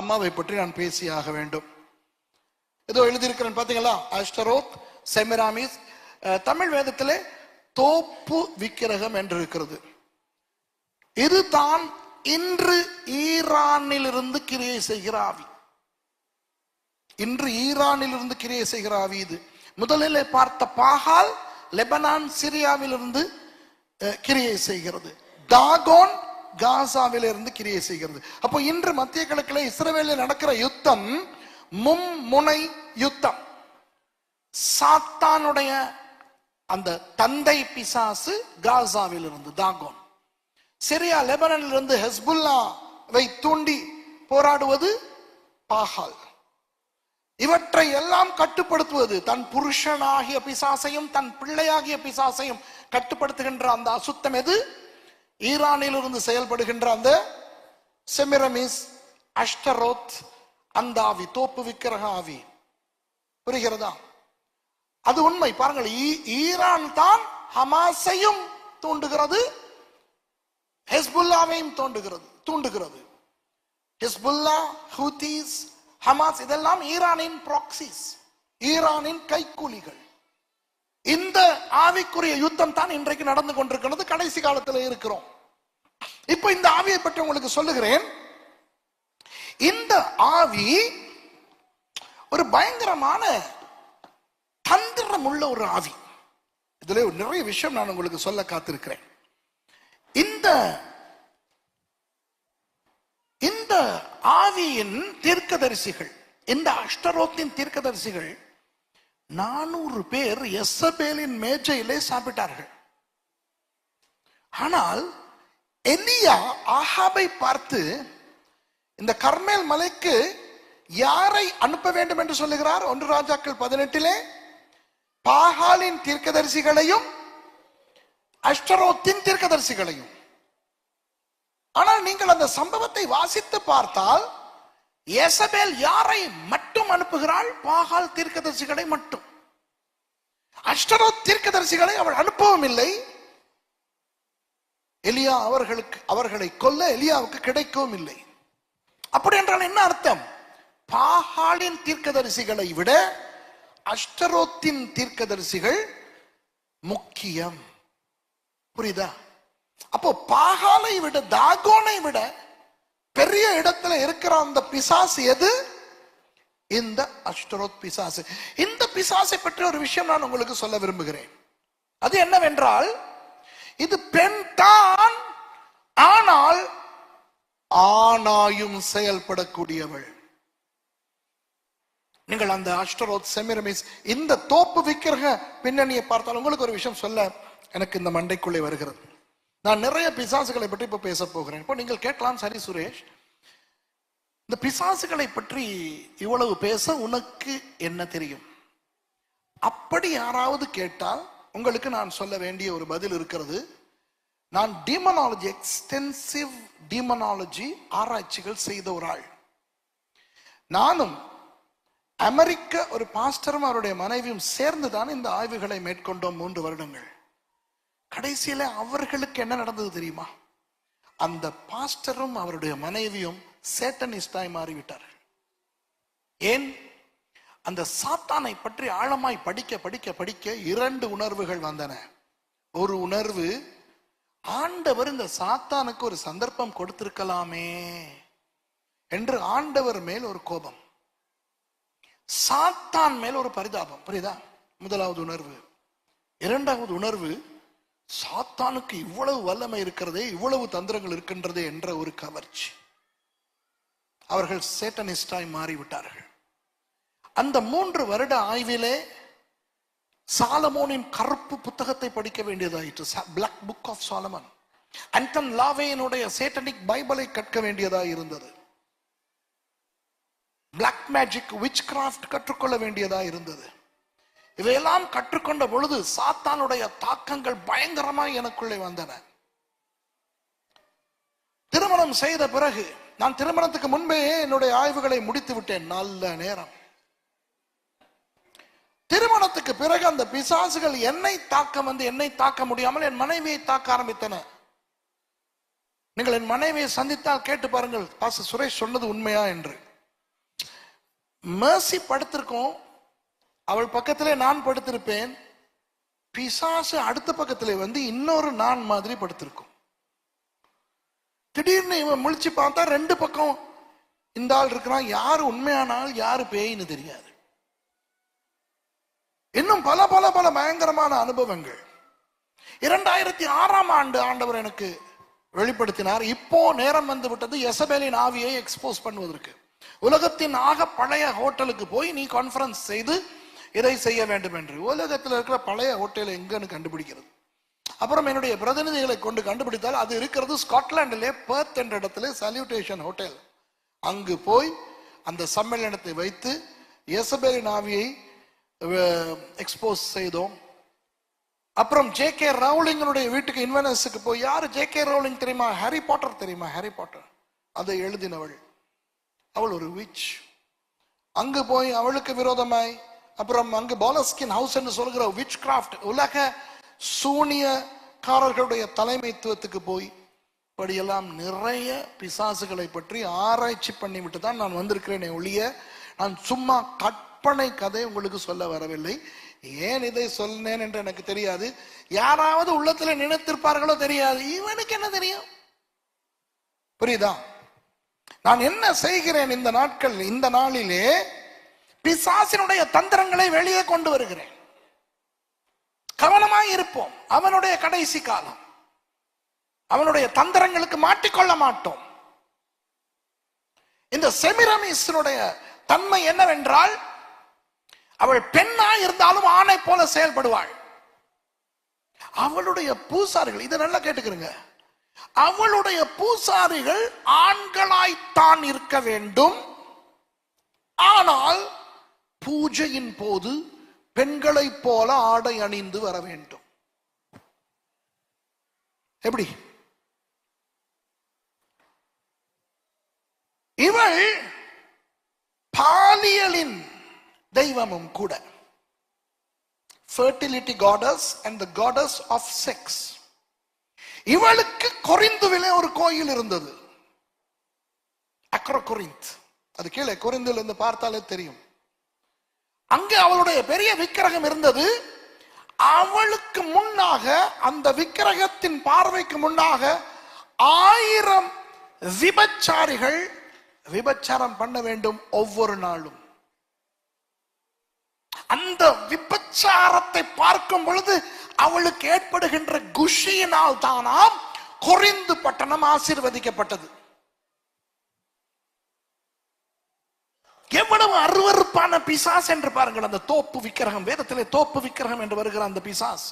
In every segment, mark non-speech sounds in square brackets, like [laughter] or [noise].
அம்மாவை பற்றி நான் பேசியாக வேண்டும். ஏதோ எழுதியிருக்கிறேன் பார்த்தீங்களா? அஷ்டரோத் செமிராமிஸ் தமிழ் வேதத்திலே தோப்பு விக்கிரகம் என்று இருக்கிறது. இதுதான் இன்று ஈரானில் இருந்து கிரியை செய்கிற ஆவி. இன்று ஈரானில் இருந்து கிரியை செய்கிற ஆவி இது. முதலிலே பார்த்த பாகால் லெபனான் சிரியாவில் இருந்து கிரியை செய்கிறது. தாகோன் காசாவில் இருந்து கிரியை செய்கிறது. அப்போ இன்று மத்திய கிழக்கில் இஸ்ரேலில் நடக்கிற யுத்தம் மும்முனை யுத்தம். சாத்தானுடைய அந்த தந்தை பிசாசு காசாவில் இருந்து தாகோன். சிரியா லெபனனில் இருந்து ஹெஸ்புல்லாவை தூண்டி போராடுவது பாகால். இவற்றை எல்லாம் கட்டுப்படுத்துவது தன் புருஷனாகிய பிசாசையும் தன் பிள்ளையாகிய பிசாசையும் கட்டுப்படுத்துகின்ற அந்த அசுத்தம் எது? ஈரானில் இருந்து செயல்படுகின்ற அந்த செமிரமிஸ் அஷ்டரோத் அந்த ஆவி தோப்பு விக்கிரக ஆவி. புரிகிறதா? அது உண்மை. பாருங்கள் ஈரான் தான் ஹமாஸையும் தூண்டுகிறது ஹெஸ்புல்லாவையும் தோண்டுகிறது தூண்டுகிறது. ஹிஸ்புல்லா ஹூதீஸ் ஹமாஸ் இதெல்லாம் ஈரானின் ப்ராக்சிஸ் ஈரானின் கைக்கூலிகள். இந்த ஆவிக்குரிய யுத்தம் தான் இன்றைக்கு நடந்து கொண்டிருக்கிறது. கடைசி காலத்தில் இருக்கிறோம். இப்போ இந்த ஆவியை பற்றி உங்களுக்கு சொல்லுகிறேன். இந்த ஆவி ஒரு பயங்கரமான தந்திரம் உள்ள ஒரு ஆவி. இதுல நிறைய விஷயம் நான் உங்களுக்கு சொல்ல காத்திருக்கிறேன். இந்த இந்த ஆவியின் தீர்க்கதரிசிகள் இந்த அஷ்டரோத்தின் தீர்க்கதரிசிகள் நானூறு பேர் எஸ்ஸபேலின் மேஜையிலே சாப்பிட்டார்கள். ஆனால் எலியா ஆஹாபை பார்த்து இந்த கர்மேல் மலைக்கு யாரை அனுப்ப வேண்டும் என்று சொல்லுகிறார்? ஒன்று ராஜாக்கள் பதினெட்டிலே பாகாலின் தீர்க்கதரிசிகளையும் அஷ்டரோத்தின் தீர்க்கதரிசிகளையும். ஆனால் நீங்கள் அந்த சம்பவத்தை வாசித்து பார்த்தால் எசபேல் யாரை மட்டும் அனுப்புகிறாள்? பாகால் தீர்க்கதரிசிகளை மட்டும். அஷ்டரோத் தீர்க்கதரிசிகளை அவள் அனுப்பவும் இல்லை. எலியா அவர்களுக்கு அவர்களை கொல்ல எலியாவுக்கு கிடைக்கவும் இல்லை. அப்படி என்றால் என்ன அர்த்தம்? பாகாலின் தீர்க்கதரிசிகளை விட அஷ்டரோத்தின் தீர்க்கதரிசிகள் முக்கியம். புரியுதா? அப்போ பாகாலை விட தாகோனை விட பெரிய இடத்துல இருக்கிற அந்த பிசாசு எது? இந்த அஷ்டரோத் பிசாசு. இந்த பிசாசை பற்றி ஒரு விஷயம் நான் உங்களுக்கு சொல்ல விரும்புகிறேன். அது என்னவென்றால் இது பெண் தான் ஆனால் ஆணாயும் செயல்படக்கூடியவள். நீங்கள் அந்த அஷ்டரோத் செமிரமிஸ் இந்த தோப்பு விக்கிரக பின்னணியை பார்த்தால் உங்களுக்கு ஒரு விஷயம் சொல்ல எனக்கு இந்த மண்டைக்குள்ளே வருகிறது. நான் நிறைய பிசாசுகளை பற்றி இப்போ பேச போகிறேன். இப்போ நீங்கள் கேட்கலாம் சரி சுரேஷ். இந்த பிசாசுகளை பற்றி இவ்வளவு பேச உனக்கு என்ன தெரியும்? அப்படி யாராவது கேட்டால் உங்களுக்கு நான் சொல்ல வேண்டிய ஒரு பதில் இருக்கிறது. நான் டீமனாலஜி எக்ஸ்டென்சிவ் டீமனாலஜி ஆராய்ச்சிகள் செய்த ஒரு ஆள். நானும் அமெரிக்க ஒரு பாஸ்டரும் அவருடைய மனைவியும் சேர்ந்து தான் இந்த ஆய்வுகளை மேற்கொண்டோம் மூன்று வருடங்கள். கடைசியில அவர்களுக்கு என்ன நடந்தது தெரியுமா? அந்த பாஸ்டரும் அவருடைய மனைவியும் சேட்டனிஸ்டாய் மாறிவிட்டார்கள். ஏன்? அந்த சாத்தானை பற்றி ஆழமாய் படிக்க படிக்க படிக்க இரண்டு உணர்வுகள் வந்தன. ஒரு உணர்வு ஆண்டவர் இந்த சாத்தானுக்கு ஒரு சந்தர்ப்பம் கொடுத்திருக்கலாமே என்று ஆண்டவர் மேல் ஒரு கோபம். சாத்தான் மேல் ஒரு பரிதாபம். புரியுதா? முதலாவது உணர்வு. இரண்டாவது உணர்வு சாத்தானுக்கு இவ்வளவு வல்லமை இருக்கிறதே இவ்வளவு தந்திரங்கள் இருக்கின்றதே என்ற ஒரு கவர்ச்சி. அவர்கள் சேட்டனிஸ்டாய் மாறிவிட்டார்கள். அந்த மூன்று வருட ஆய்விலே சாலமோனின் கருப்பு புத்தகத்தை படிக்க வேண்டியதாயிற்று. Black book of Solomon Anton லாவேனுடைய Satanic பைபிளை கற்க வேண்டியதாக இருந்தது பிளாக் மேஜிக் விச் கிராஃப்ட் கற்றுக்கொள்ள வேண்டியதாக இருந்தது இதையெல்லாம் கற்றுக்கொண்ட பொழுது சாத்தானுடைய தாக்கங்கள் பயங்கரமாய் எனக்குள்ளே வந்தன. திருமணம் செய்த பிறகு நான் திருமணத்துக்கு முன்பே என்னுடைய ஆய்வுகளை முடித்து விட்டேன். நல்ல நேரம். திருமணத்துக்கு பிறகு அந்த பிசாசுகள் என்னை தாக்க வந்து என்னை தாக்க முடியாமல் என் மனைவியை தாக்க ஆரம்பித்தன. நீங்கள் என் மனைவியை சந்தித்தால் கேட்டு பாருங்கள் பாச சுரேஷ் சொன்னது உண்மையா என்று. மேசி படுத்திருக்கோம் அவள் பக்கத்திலே நான் படுத்திருப்பேன். பிசாசு அடுத்த பக்கத்திலே வந்து இன்னொரு நான் மாதிரி படுத்திருக்கும். திடீர்னு இவன் முழிச்சு பார்த்தா ரெண்டு பக்கம் இந்த ஆள் இருக்கிறான். யாரு உண்மையான ஆள் யாரு பேயின்னு தெரியாது. இன்னும் பல பல பல பயங்கரமான அனுபவங்கள். இரண்டாயிரத்தி ஆறாம் ஆண்டு ஆண்டவர் எனக்கு வெளிப்படுத்தினார். இப்போ நேரம் வந்து விட்டது. எசபேலின் ஆவியை எக்ஸ்போஸ் பண்ணுவதற்கு. உலகத்தின் ஆக பழைய ஹோட்டலுக்கு போய் நீ கான்ஃபரன்ஸ் செய்து இதை செய்ய வேண்டும் என்று. உலகத்தில் இருக்கிற பழைய ஹோட்டல் எங்கன்னு கண்டுபிடிக்கிறது? அப்புறம் என்னுடைய பிரதிநிதிகளை கொண்டு கண்டுபிடித்தால் அது இருக்கிறது ஸ்காட்லாண்டிலே பர்த் என்ற இடத்துல சல்யூட்டேஷன் ஹோட்டல் அங்கு போய் அந்த சம்மேளனத்தை வைத்து எசபேலின் ஆவியை எக்ஸ்போஸ் செய்தோம். அப்புறம் ஜே கே ரவுலிங்கனுடைய வீட்டுக்கு இன்வெனஸுக்கு போய் யார் ஜே கே ரவுலிங் தெரியுமா? ஹாரி பாட்டர் தெரியுமா? Harry Potter. அதை எழுதினவள். அவள் ஒரு விச் அங்கு போய் அவளுக்கு விரோதமாய் அப்புறம் அங்கு பாலஸ்கின் ஹவுஸ் என்று சொல்கிற விச் கிராஃப்ட் உலக சூனியக்காரர்களுடைய தலைமைத்துவத்துக்கு போய் இப்படியெல்லாம் நிறைய பிசாசுகளை பற்றி ஆராய்ச்சி பண்ணிவிட்டு தான் நான் வந்திருக்கிறேனே ஒழிய நான் சும்மா கற்பனை கதை உங்களுக்கு சொல்ல வரவில்லை. ஏன் இதை சொன்னேன் என்று எனக்கு தெரியாது. யாராவது உள்ளத்துல நினைத்திருப்பார்களோ தெரியாது. இவனுக்கு என்ன தெரியும்? புரியுதா? நான் என்ன செய்கிறேன் இந்த நாட்கள் இந்த நாளிலே பிசாசினுடைய தந்திரங்களை வெளியே கொண்டு வருகிறேன். கவனமாய் இருப்போம். அவனுடைய கடைசி காலம். அவனுடைய தந்திரங்களுக்கு மாட்டிக்கொள்ள மாட்டோம். இந்த செமிரமிஸினுடைய தன்மை என்னவென்றால் அவள் பெண்ணா இருந்தாலும் ஆணை போல செயல்படுவாள். அவளுடைய பூசாரிகள் இதை நல்லா கேட்டுக்கிறங்க. அவளுடைய பூசாரிகள் ஆண்களாய்த்தான் இருக்க வேண்டும். ஆனால் பூஜையின் போது பெண்களைப் போல ஆடை அணிந்து வர வேண்டும். எப்படி? இவள் பாலியலின் தெய்வமும் கூட. Fertility goddess and the goddess of sex இவளுக்கு கொரிந்துவிலே ஒரு கோயில் இருந்தது. அக்ரோ கொரிந்த் அது கீழே கொரிந்தில் இருந்து பார்த்தாலே தெரியும். அங்க அவளுடைய பெரிய விக்கிரகம் இருந்தது. அவளுக்கு முன்னாக அந்த விக்கிரகத்தின் பார்வைக்கு முன்னாக ஆயிரம் விபச்சாரிகள் விபச்சாரம் பண்ண வேண்டும் ஒவ்வொரு நாளும். அந்த விபச்சாரத்தை பார்க்கும் பொழுது அவளுக்கு ஏற்படுகின்ற குஷியினால் தானாம் கொரிந்து பட்டணம் ஆசீர்வதிக்கப்பட்டது. எவ்வளவு அருவருப்பான பிசாஸ் என்று பாருங்கள். அந்த தோப்பு விக்கிரகம் வேதத்திலே தோப்பு விக்கிரகம் என்று வருகிற அந்த பிசாஸ்.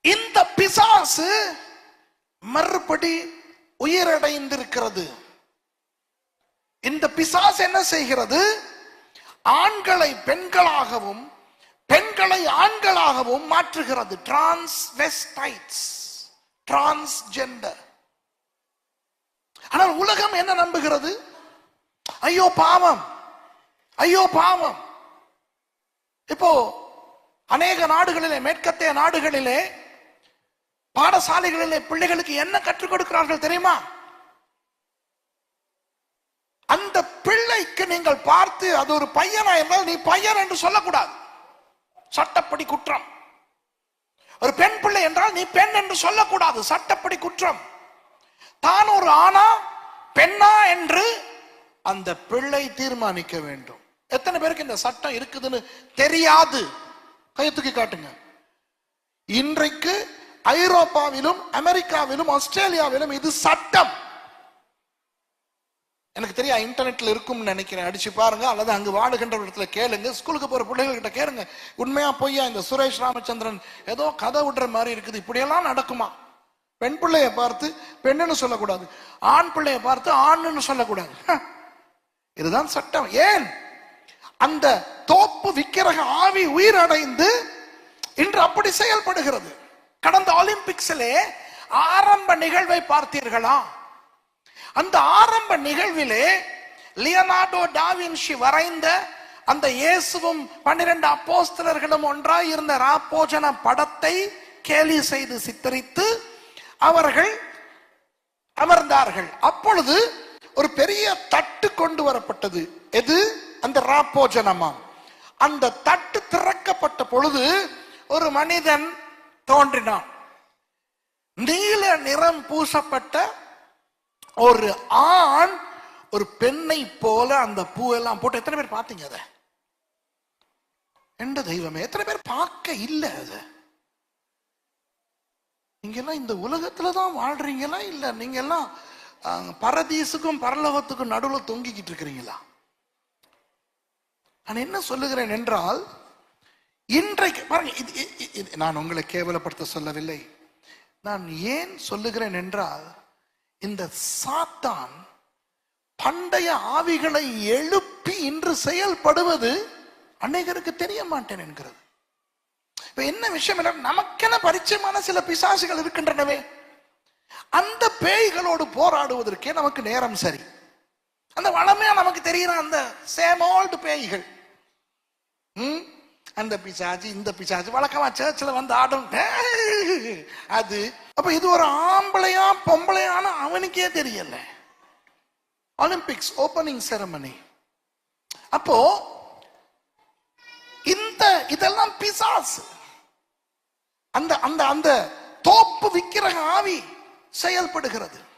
இந்த பிசாசு மறுபடி உயிரடைந்திருக்கிறது. இந்த பிசாஸ் என்ன செய்கிறது? ஆண்களை பெண்களாகவும் பெண்களை ஆண்களாகவும் மாற்றுகிறது. டிரான்ஸ்வெஸ்டைட்ஸ் டிரான்ஸ்ஜெண்டர் ஆனால் உலகம் என்ன நம்புகிறது? ஐயோ பாவம். ஐயோ பாவம். இப்போ அநேக நாடுகளிலே மேற்கத்தைய நாடுகளிலே பாடசாலைகளிலே பிள்ளைகளுக்கு என்ன கற்றுக் கொடுக்கிறார்கள் தெரியுமா? அந்த பிள்ளைக்கு நீங்கள் பார்த்து அது ஒரு பையனா என்றால் நீ பையன் என்று சொல்லக்கூடாது. சட்டப்படி குற்றம். ஒரு பெண் பிள்ளை என்றால் நீ பெண் என்று சொல்லக்கூடாது. சட்டப்படி குற்றம். தான் ஒரு ஆணா பெண்ணா என்று அந்த பிள்ளை தீர்மானிக்க வேண்டும். எத்தனை பேருக்கு இந்த சட்டம் இருக்குதுன்னு தெரியாது? கையத்துக்கு காட்டுங்க. இன்றைக்கு ஐரோப்பாவிலும் அமெரிக்காவிலும் ஆஸ்திரேலியாவிலும் இது சட்டம். எனக்கு தெரியா இன்டர்நெட்ல இருக்கும்னு நினைக்கிறேன். அடிச்சு பாருங்க அல்லது அங்கு வாடுகின்ற இடத்துல கேளுங்க ஸ்கூலுக்கு போற பிள்ளைகள்கிட்ட கேளுங்க. உண்மையா பொய்யா இந்த சுரேஷ் ராமச்சந்திரன் ஏதோ கதை விடுற மாதிரி இருக்குது. இப்படியெல்லாம் நடக்குமா? பெண் பிள்ளைய பார்த்து பெண்ணுன்னு சொல்லக்கூடாது. ஆண் பிள்ளைய பார்த்து ஆண்ணுன்னு சொல்லக்கூடாது. இதுதான் சட்டம். ஏன்? அந்த தோப்பு விக்கிரக ஆவி உயிரடைந்து இன்று அப்படி செயல்படுகிறது. கடந்த ஒலிம்பிக்ஸிலே ஆரம்ப நிகழ்வை பார்த்தீர்களா? அந்த ஆரம்ப நிகழ்விலே லியனார்டோ டாவின்ஷி வரைந்த அந்த இயேசுவும் பன்னிரண்டு அப்போஸ்தலர்களும் ஒன்றாய் இருந்த ராப்போஜன படத்தை கேலி செய்து சித்தரித்து அவர்கள் அமர்ந்தார்கள். அப்பொழுது ஒரு பெரிய தட்டு கொண்டு வரப்பட்டது. எது? அந்த ராப்போஜனமாம். அந்த தட்டு திறக்கப்பட்ட பொழுது ஒரு மனிதன் தோன்றினான். நீல நிறம் பூசப்பட்ட ஒரு ஆண் ஒரு பெண்ணை போல அந்த பூவெல்லாம் போட்டு எத்தனை பேர் பார்த்தீங்க அதை? எந்த தெய்வமே எத்தனை பேர் பார்க்க இல்லை அதை? நீங்க எல்லாம் இந்த உலகத்துல தான் வாழ்றீங்களா இல்ல நீங்க எல்லாம் பரதீசுக்கும் பரலோகத்துக்கும் நடுவில் தொங்கிக்கிட்டு இருக்கிறீங்களா? நான் என்ன சொல்லுகிறேன் என்றால் இன்றைக்கு பாருங்க இது- இது- இது- நான் உங்களை கேவலப்படுத்த சொல்லவில்லை. நான் ஏன் சொல்லுகிறேன் என்றால் இந்த சாத்தான் பண்டைய ஆவிகளை எழுப்பி இன்று செயல்படுவது அநேகருக்கு தெரிய மாட்டேன் என்கிறது. இப்ப என்ன விஷயம் என்றால் நமக்கென பரிச்சயமான சில பிசாசுகள் இருக்கின்றனவே. அந்த பேய்களோடு போராடுவதற்கே நமக்கு நேரம் சரி. அந்த வளமையா நமக்கு தெரிகிற அந்த சேம் ஓல்டு பேய்கள். ம்? அந்த பிசாச்சு இந்த பிசாச்சு வழக்கமா சேர்ச்சில் வந்து ஆடும். [laughs] அது. அப்ப இது ஒரு ஆம்பளையா பொம்பளையான அவனுக்கே தெரியல. ஒலிம்பிக்ஸ் ஓபனிங் செரமனி அப்போ இந்த இதெல்லாம் பிசாசு. அந்த அந்த அந்த தோப்பு விக்கிரக ஆவி. செயல்படுகிறது.